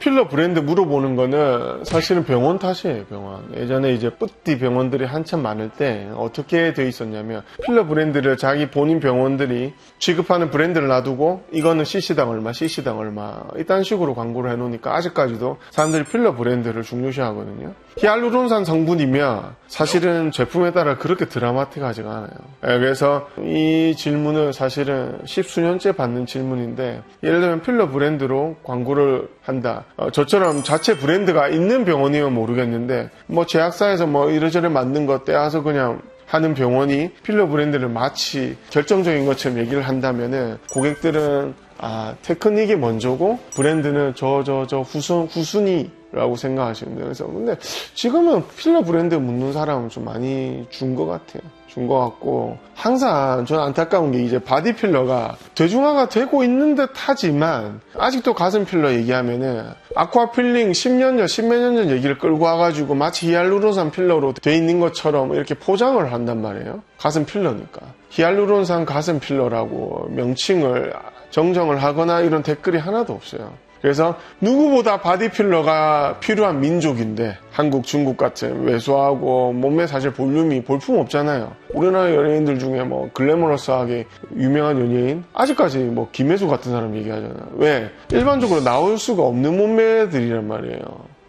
필러 브랜드 물어보는 거는 사실은 병원 탓이에요, 병원. 예전에 이제 뿌띠 병원들이 한참 많을 때 어떻게 돼 있었냐면 필러 브랜드를 자기 본인 병원들이 취급하는 브랜드를 놔두고 이거는 CC당 얼마, CC당 얼마 이딴 식으로 광고를 해놓으니까 아직까지도 사람들이 필러 브랜드를 중요시 하거든요. 히알루론산 성분이면 사실은 제품에 따라 그렇게 드라마틱하지가 않아요. 예, 그래서 이 질문은 사실은 십수년째 받는 질문인데 예를 들면 필러 브랜드로 광고를 한다. 어, 저처럼 자체 브랜드가 있는 병원이면 모르겠는데 뭐 제약사에서 뭐 이래저래 만든 거 떼어서 그냥 하는 병원이 필러 브랜드를 마치 결정적인 것처럼 얘기를 한다면은 고객들은 아 테크닉이 먼저고 브랜드는 저 저 저 후순 후순위 라고 생각하시면 돼요. 그래서 근데 지금은 필러 브랜드 묻는 사람은 좀 많이 준 것 같아요. 준 것 같고 항상 저는 안타까운 게 이제 바디 필러가 대중화가 되고 있는 듯 하지만 아직도 가슴 필러 얘기하면은 아쿠아 필링 10년 전, 10몇 년 전 얘기를 끌고 와가지고 마치 히알루론산 필러로 돼 있는 것처럼 이렇게 포장을 한단 말이에요. 가슴 필러니까. 히알루론산 가슴 필러라고 명칭을 정정을 하거나 이런 댓글이 하나도 없어요. 그래서 누구보다 바디 필러가 필요한 민족인데 한국, 중국 같은 왜소하고 몸매 사실 볼륨이 볼품 없잖아요. 우리나라 연예인들 중에 뭐 글래머러스하게 유명한 연예인 아직까지 뭐 김혜수 같은 사람 얘기하잖아요. 왜? 일반적으로 나올 수가 없는 몸매들이란 말이에요.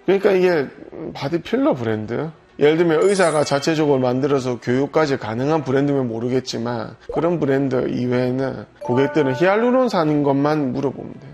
그러니까 이게 바디 필러 브랜드 예를 들면 의사가 자체적으로 만들어서 교육까지 가능한 브랜드면 모르겠지만 그런 브랜드 이외에는 고객들은 히알루론산인 것만 돼요.